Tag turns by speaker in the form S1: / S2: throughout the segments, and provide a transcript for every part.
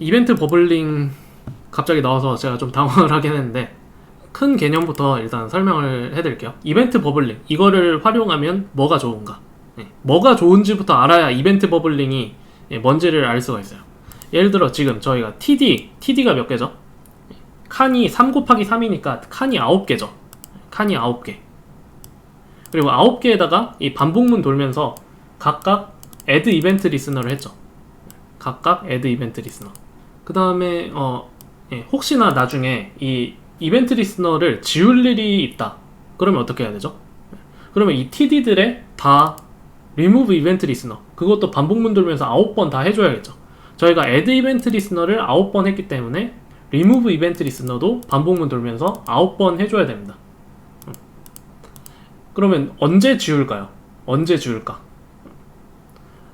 S1: 이벤트 버블링 갑자기 나와서 제가 좀 당황을 하긴 했는데 큰 개념부터 일단 설명을 해드릴게요. 이벤트 버블링 이거를 활용하면 뭐가 좋은가? 예, 뭐가 좋은지부터 알아야 이벤트 버블링이 예, 뭔지를 알 수가 있어요. 예를 들어 지금 저희가 TD, TD가 몇 개죠? 칸이 3 곱하기 3이니까 칸이 9개죠. 칸이 9개. 그리고 9개에다가 이 반복문 돌면서 각각 add 이벤트 리스너를 했죠. 각각 add 이벤트 리스너. 그 다음에 어 예, 혹시나 나중에 이 이벤트 리스너를 지울 일이 있다. 그러면 어떻게 해야 되죠? 그러면 이 TD들의 다 remove 이벤트 리스너 그것도 반복문 돌면서 9번 다 해줘야겠죠. 저희가 add 이벤트 리스너를 9번 했기 때문에 remove 이벤트 리스너도 반복문 돌면서 9번 해줘야 됩니다. 음. 그러면 언제 지울까요? 언제 지울까?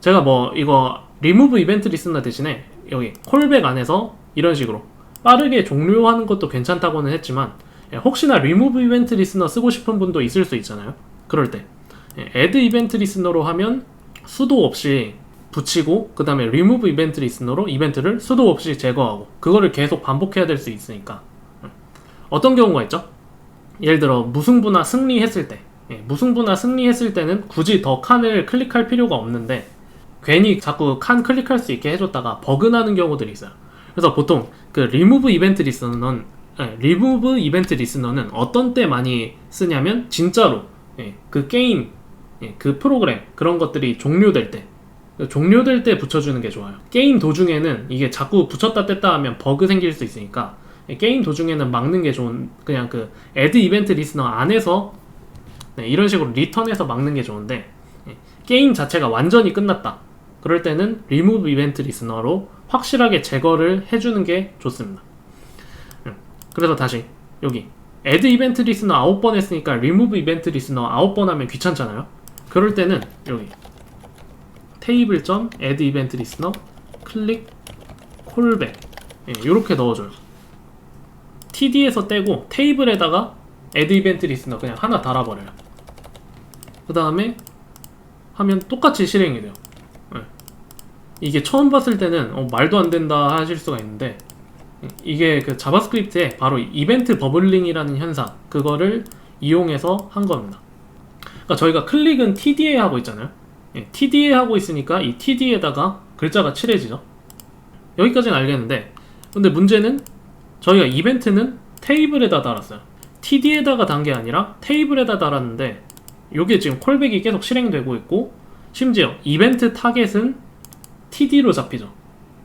S1: 제가 뭐 이거 remove 이벤트 리스너 대신에 여기 콜백 안에서 이런 식으로 빠르게 종료하는 것도 괜찮다고는 했지만 예, 혹시나 remove 이벤트 리스너 쓰고 싶은 분도 있을 수 있잖아요. 그럴 때 예, add 이벤트 리스너로 하면 수도 없이 붙이고 그 다음에 remove 이벤트 리스너로 이벤트를 수도 없이 제거하고 그거를 계속 반복해야 될 수 있으니까 음. 어떤 경우가 있죠? 예를 들어 무승부나 승리했을 때 예, 무승부나 승리했을 때는 굳이 더 칸을 클릭할 필요가 없는데 괜히 자꾸 칸 클릭할 수 있게 해줬다가 버그 나는 경우들이 있어요. 그래서 보통 그 remove 이벤트 리스너는 예, remove 이벤트 리스너는 어떤 때 많이 쓰냐면 진짜로 예, 그 게임 예, 그 프로그램 그런 것들이 종료될 때 종료될 때 붙여주는 게 좋아요. 게임 도중에는 이게 자꾸 붙였다 뗐다 하면 버그 생길 수 있으니까 예, 게임 도중에는 막는 게 좋은 그냥 그 add 이벤트 리스너 안에서 네, 이런 식으로 리턴해서 막는 게 좋은데 예, 게임 자체가 완전히 끝났다. 그럴 때는 remove 이벤트 리스너로 확실하게 제거를 해주는 게 좋습니다. 음, 그래서 다시 여기 add 이벤트 리스너 9번 했으니까 remove 이벤트 리스너 9번 하면 귀찮잖아요. 그럴 때는 여기 테이블 점 add 이벤트 리스너 클릭 콜백 이렇게 넣어줘요. TD에서 떼고 테이블에다가 add 이벤트 리스너 그냥 하나 달아버려요. 그 다음에 하면 똑같이 실행이 돼요. 네. 이게 처음 봤을 때는 어, 말도 안 된다 하실 수가 있는데 이게 그 자바스크립트에 바로 이벤트 버블링이라는 현상 그거를 이용해서 한 겁니다. 그러니까 저희가 클릭은 TD에 하고 있잖아요. 예, TD에 하고 있으니까 이 TD에다가 글자가 칠해지죠. 여기까지는 알겠는데 근데 문제는 저희가 이벤트는 테이블에다 달았어요. TD에다가 단 게 아니라 테이블에다 달았는데 이게 지금 콜백이 계속 실행되고 있고 심지어 이벤트 타겟은 TD로 잡히죠.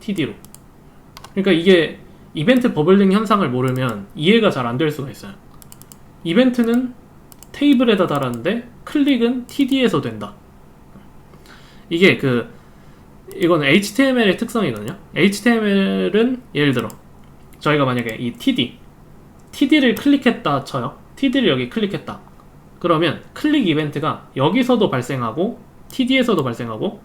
S1: TD로. 그러니까 이게 이벤트 버블링 현상을 모르면 이해가 잘 안 될 수가 있어요. 이벤트는 테이블에다 달았는데 클릭은 TD에서 된다. 이게 그 이건 HTML의 특성이거든요. HTML은 예를 들어 저희가 만약에 이 TD TD를 클릭했다 쳐요. TD를 여기 클릭했다. 그러면 클릭 이벤트가 여기서도 발생하고 TD에서도 발생하고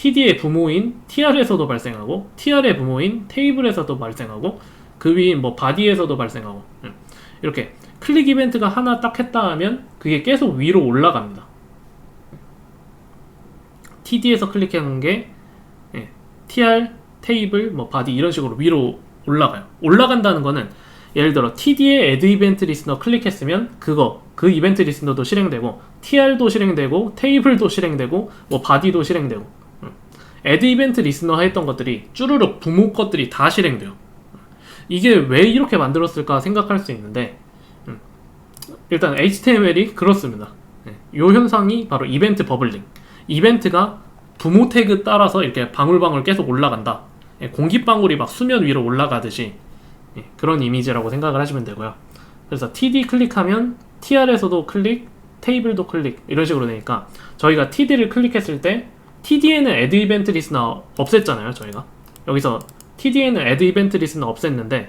S1: TD의 부모인 TR에서도 발생하고 TR의 부모인 테이블에서도 발생하고 그 위인 뭐 바디에서도 발생하고 음. 이렇게 클릭 이벤트가 하나 딱 했다 하면 그게 계속 위로 올라갑니다. TD에서 클릭하는 게 예, TR, 테이블, 뭐 바디 이런 식으로 위로 올라가요. 올라간다는 거는 예를 들어 TD의 add 이벤트 리스너 클릭했으면 그거 그 이벤트 리스너도 실행되고 TR도 실행되고 테이블도 실행되고 뭐 바디도 실행되고 음. add 이벤트 리스너 했던 것들이 쭈르륵 부모 것들이 다 실행돼요. 이게 왜 이렇게 만들었을까 생각할 수 있는데 음. 일단 HTML이 그렇습니다. 이 현상이 바로 이벤트 버블링. 이벤트가 부모 태그 따라서 이렇게 방울방울 계속 올라간다. 예, 공기방울이 막 수면 위로 올라가듯이 예, 그런 이미지라고 생각을 하시면 되고요. 그래서 TD 클릭하면 TR에서도 클릭, 테이블도 클릭 이런 식으로 되니까 저희가 TD를 클릭했을 때 TD에는 add 이벤트 리스너 없앴잖아요. 저희가 여기서 TD에는 add 이벤트 리스너 없앴는데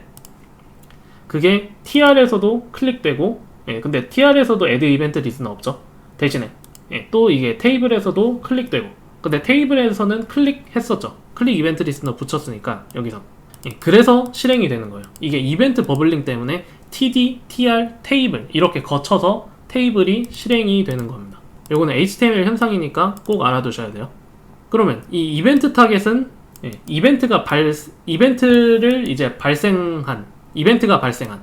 S1: 그게 TR에서도 클릭되고 예, 근데 TR에서도 add 이벤트 리스너 없죠. 대신에 예, 또 이게 테이블에서도 클릭되고 근데 테이블에서는 클릭했었죠. 클릭 이벤트 리스너 붙였으니까 여기서 예, 그래서 실행이 되는 거예요. 이게 이벤트 버블링 때문에 TD, TR, 테이블 이렇게 거쳐서 테이블이 실행이 되는 겁니다. 요거는 HTML 현상이니까 꼭 알아두셔야 돼요. 그러면 이 이벤트 타겟은 예, 이벤트가 발 이벤트를 이제 발생한 이벤트가 발생한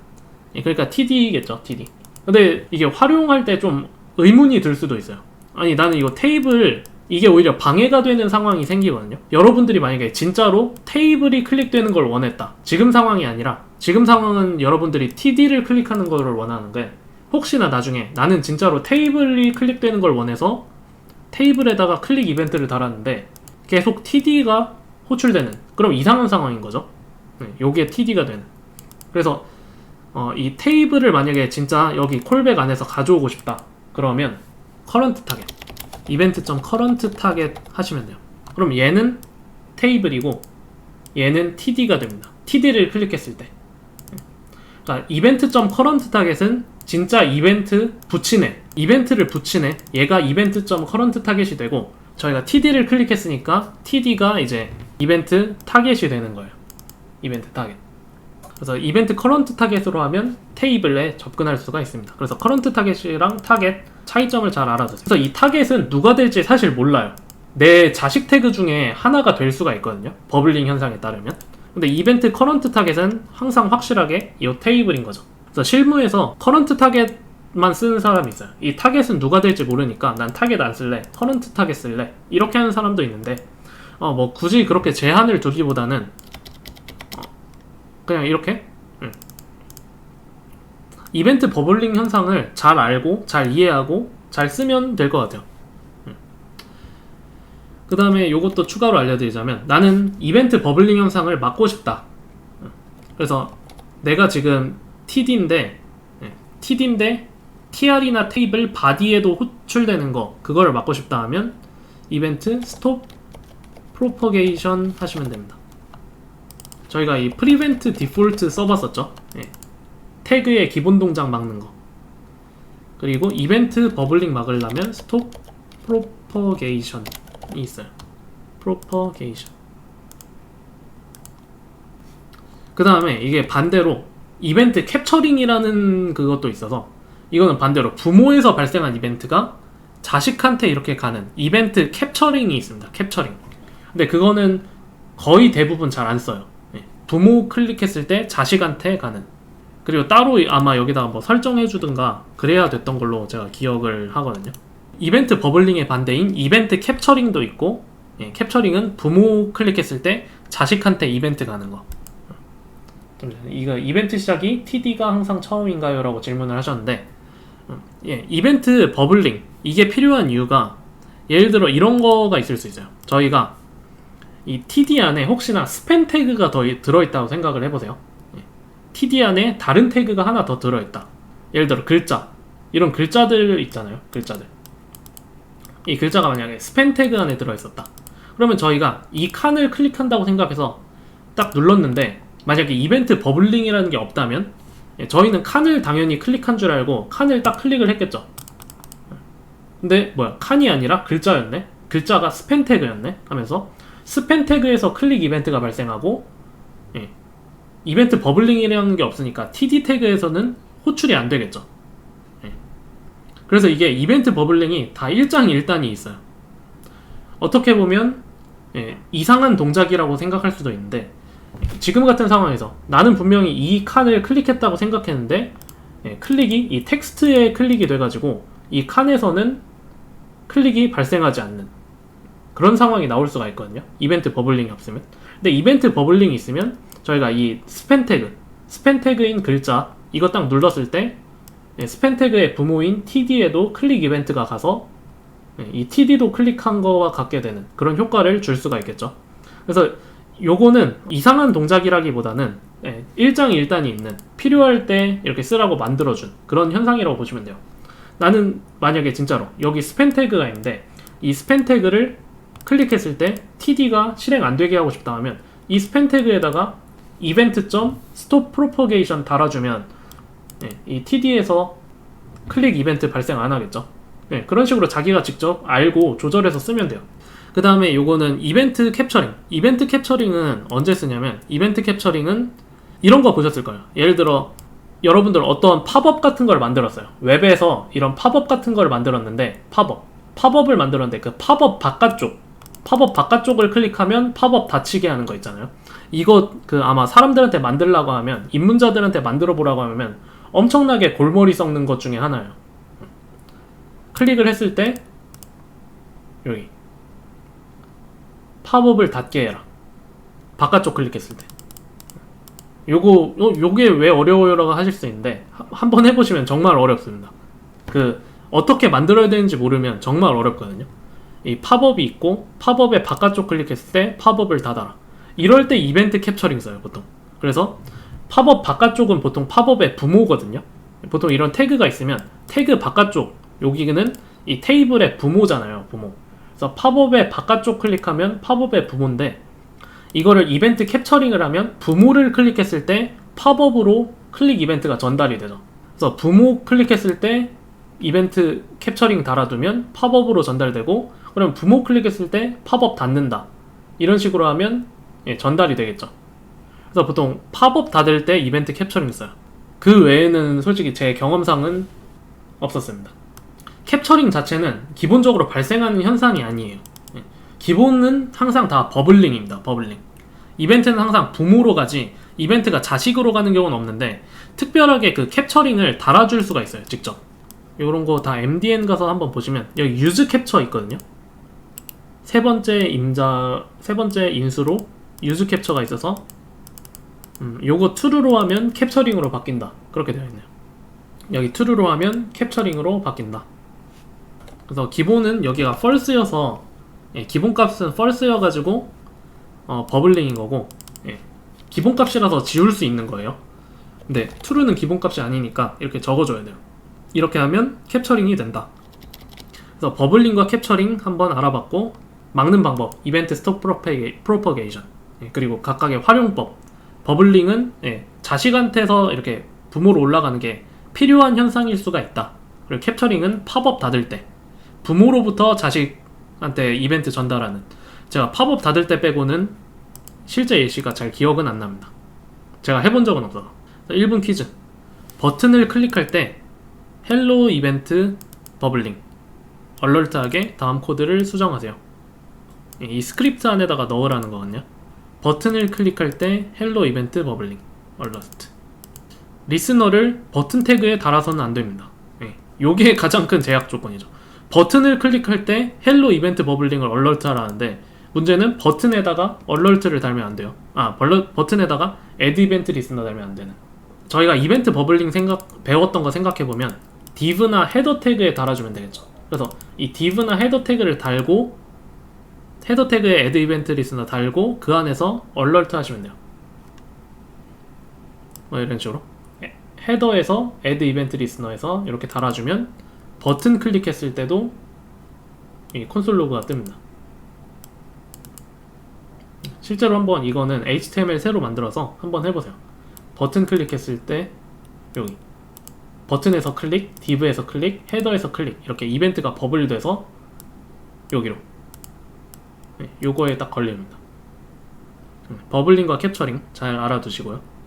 S1: 예, 그러니까 TD겠죠 TD. 근데 이게 활용할 때 좀 의문이 들 수도 있어요. 아니 나는 이거 테이블 이게 오히려 방해가 되는 상황이 생기거든요. 여러분들이 만약에 진짜로 테이블이 클릭되는 걸 원했다. 지금 상황이 아니라 지금 상황은 여러분들이 TD를 클릭하는 거를 원하는데 혹시나 나중에 나는 진짜로 테이블이 클릭되는 걸 원해서 테이블에다가 클릭 이벤트를 달았는데 계속 TD가 호출되는 그럼 이상한 상황인 거죠. 네, 요게 TD가 되는. 그래서 어, 이 테이블을 만약에 진짜 여기 콜백 안에서 가져오고 싶다. 그러면 커런트 타겟 이벤트.current 커런트 타겟 하시면 돼요. 그럼 얘는 테이블이고 얘는 TD가 됩니다. TD를 클릭했을 때. 그러니까 이벤트.current 타겟은 진짜 이벤트 붙이네. 이벤트를 붙이네. 얘가 이벤트.current 타겟이 되고 저희가 TD를 클릭했으니까 TD가 이제 이벤트 타겟이 되는 거예요. 이벤트 타겟. 그래서 이벤트 커런트 타겟으로 하면 테이블에 접근할 수가 있습니다. 그래서 커런트 타겟이랑 타겟 차이점을 잘 알아두세요. 그래서 이 타겟은 누가 될지 사실 몰라요. 내 자식 태그 중에 하나가 될 수가 있거든요. 버블링 현상에 따르면. 근데 이벤트 커런트 타겟은 항상 확실하게 이 테이블인 거죠. 그래서 실무에서 커런트 타겟 만 쓰는 사람이 있어요. 이 타겟은 누가 될지 모르니까 난 타겟 안 쓸래. 커런트 타겟 쓸래. 이렇게 하는 사람도 있는데 어, 뭐 굳이 그렇게 제한을 두기보다는 어, 그냥 이렇게 음. 이벤트 버블링 현상을 잘 알고 잘 이해하고 잘 쓰면 될 것 같아요. 그 다음에 이것도 추가로 알려드리자면 나는 이벤트 버블링 현상을 막고 싶다. 음. 그래서 내가 지금 TD인데 TD인데 TR이나 테이블 바디에도 호출되는 거 그거를 막고 싶다 하면 이벤트 스톱 프로퍼게이션 하시면 됩니다. 저희가 이 프리벤트 디폴트 써봤었죠. 예. 태그의 기본 동작 막는 거. 그리고 이벤트 버블링 막으려면 스톱 프로퍼게이션이 있어요. 프로퍼게이션. 그 다음에 이게 반대로 이벤트 캡처링이라는 그것도 있어서 이거는 반대로 부모에서 발생한 이벤트가 자식한테 이렇게 가는 이벤트 캡처링이 있습니다. 캡처링. 근데 그거는 거의 대부분 잘 안 써요. 예. 부모 클릭했을 때 자식한테 가는. 그리고 따로 아마 여기다가 뭐 설정해 주든가 그래야 됐던 걸로 제가 기억을 하거든요. 이벤트 버블링의 반대인 이벤트 캡처링도 있고 예, 캡처링은 부모 클릭했을 때 자식한테 이벤트 가는 거. 이거 이벤트 시작이 TD가 항상 처음인가요? 라고 질문을 하셨는데 음, 예, 이벤트 버블링 이게 필요한 이유가 예를 들어 이런 거가 있을 수 있어요. 저희가 이 TD 안에 혹시나 스팸 태그가 더 들어있다고 생각을 해보세요. 예. TD 안에 다른 태그가 하나 더 들어있다. 예를 들어 글자 이런 글자들 있잖아요. 글자들 이 글자가 만약에 스팸 태그 안에 들어있었다. 그러면 저희가 이 칸을 클릭한다고 생각해서 딱 눌렀는데 만약에 이벤트 버블링이라는 게 없다면 예, 저희는 칸을 당연히 클릭한 줄 알고 칸을 딱 클릭을 했겠죠. 근데 뭐야 칸이 아니라 글자였네. 글자가 스팸 태그였네. 하면서 스팸 태그에서 클릭 이벤트가 발생하고 예, 이벤트 버블링이라는 게 없으니까 TD 태그에서는 호출이 안 되겠죠. 예. 그래서 이게 이벤트 버블링이 다 일장일단이 있어요. 어떻게 보면 예, 이상한 동작이라고 생각할 수도 있는데 지금 같은 상황에서 나는 분명히 이 칸을 클릭했다고 생각했는데 예, 클릭이 이 텍스트에 클릭이 돼가지고 이 칸에서는 클릭이 발생하지 않는 그런 상황이 나올 수가 있거든요. 이벤트 버블링이 없으면. 근데 이벤트 버블링이 있으면 저희가 이 스팸 태그, 스팸 태그인 글자 이거 딱 눌렀을 때 예, 스팸 태그의 부모인 TD에도 클릭 이벤트가 가서 예, 이 TD도 클릭한 거와 같게 되는 그런 효과를 줄 수가 있겠죠. 그래서 요거는 이상한 동작이라기보다는 예, 일장일단이 있는 필요할 때 이렇게 쓰라고 만들어준 그런 현상이라고 보시면 돼요. 나는 만약에 진짜로 여기 스팸 태그가 있는데 이 스팸 태그를 클릭했을 때 TD가 실행 안 되게 하고 싶다 하면 이 스팸 태그에다가 이벤트.stop 점 propagation 달아주면 예, 이 TD에서 클릭 이벤트 발생 안 하겠죠. 예, 그런 식으로 자기가 직접 알고 조절해서 쓰면 돼요. 그 다음에 요거는 이벤트 캡처링. 이벤트 캡처링은 언제 쓰냐면 이벤트 캡처링은 이런 거 보셨을 거예요. 예를 들어 여러분들 어떤 팝업 같은 걸 만들었어요. 웹에서 이런 팝업 같은 걸 만들었는데 팝업. 팝업을 만들었는데 그 팝업 바깥쪽 팝업 바깥쪽을 클릭하면 팝업 닫히게 하는 거 있잖아요. 이거 그 아마 사람들한테 만들라고 하면 입문자들한테 만들어 보라고 하면 엄청나게 골머리 썩는 것 중에 하나예요. 클릭을 했을 때 여기 팝업을 닫게 해라. 바깥쪽 클릭했을 때. 요거 요, 요게 왜 어려워요라고 하실 수 있는데 하- 한번 해보시면 정말 어렵습니다. 그 어떻게 만들어야 되는지 모르면 정말 어렵거든요. 이 팝업이 있고 팝업의 바깥쪽 클릭했을 때 팝업을 닫아라. 이럴 때 이벤트 캡처링 써요 보통. 그래서 팝업 바깥쪽은 보통 팝업의 부모거든요. 보통 이런 태그가 있으면 태그 바깥쪽 여기는 이 테이블의 부모잖아요. 부모. 그래서 팝업의 바깥쪽 클릭하면 팝업의 부모인데 이거를 이벤트 캡처링을 하면 부모를 클릭했을 때 팝업으로 클릭 이벤트가 전달이 되죠. 그래서 부모 클릭했을 때 이벤트 캡처링 달아두면 팝업으로 전달되고 그럼 부모 클릭했을 때 팝업 닫는다. 이런 식으로 하면 예, 전달이 되겠죠. 그래서 보통 팝업 닫을 때 이벤트 캡처링 써요. 그 외에는 솔직히 제 경험상은 없었습니다. 캡처링 자체는 기본적으로 발생하는 현상이 아니에요. 예. 기본은 항상 다 버블링입니다. 버블링. 이벤트는 항상 부모로 가지 이벤트가 자식으로 가는 경우는 없는데 특별하게 그 캡처링을 달아줄 수가 있어요. 직접. 이런 거 다 MDN 가서 한번 보시면 여기 유즈 캡처 있거든요. 세 번째 임자 세 번째 인수로 유즈 캡처가 있어서 음, 요거 true로 하면 캡처링으로 바뀐다. 그렇게 되어 있네요. 여기 true로 하면 캡처링으로 바뀐다. 그래서 기본은 여기가 false여서 예, 기본 값은 false여가지고 어, 버블링인 거고 예, 기본 값이라서 지울 수 있는 거예요. 근데 true는 기본 값이 아니니까 이렇게 적어줘야 돼요. 이렇게 하면 캡처링이 된다. 그래서 버블링과 캡처링 한번 알아봤고 막는 방법 이벤트 스톱 프로퍼게이션 예, 그리고 각각의 활용법 버블링은 예, 자식한테서 이렇게 부모로 올라가는 게 필요한 현상일 수가 있다. 그리고 캡처링은 팝업 닫을 때 부모로부터 자식한테 이벤트 전달하는 제가 팝업 닫을 때 빼고는 실제 예시가 잘 기억은 안 납니다. 제가 해본 적은 없어서 1분 퀴즈 버튼을 클릭할 때 헬로 이벤트 버블링 얼럴트하게 다음 코드를 수정하세요. 이 스크립트 안에다가 넣으라는 거거든요. 버튼을 클릭할 때 헬로 이벤트 버블링 얼러스트 리스너를 버튼 태그에 달아서는 안 됩니다. 예, 요게 가장 큰 제약 조건이죠. 버튼을 클릭할 때 헬로 이벤트 버블링을 얼러트 하라는데 문제는 버튼에다가 얼러트를 달면 안 돼요. 아, 벌러, 버튼에다가 add 이벤트 리스너 달면 안 되는. 저희가 이벤트 버블링 생각 배웠던 거 생각해 보면 div나 헤더 태그에 달아주면 되겠죠. 그래서 이 div나 헤더 태그를 달고 헤더 태그에 add 이벤트 리스너 달고 그 안에서 얼러트 하시면 돼요. 뭐 이런 식으로 에- 헤더에서 add 이벤트 리스너에서 이렇게 달아주면 버튼 클릭했을 때도 이 콘솔 로그가 뜹니다. 실제로 한번 이거는 HTML 새로 만들어서 한번 해보세요. 버튼 클릭했을 때 여기 버튼에서 클릭, div에서 클릭, 헤더에서 클릭 이렇게 이벤트가 버블돼서 여기로 네, 요거에 딱 걸립니다. 음, 버블링과 캡처링 잘 알아두시고요.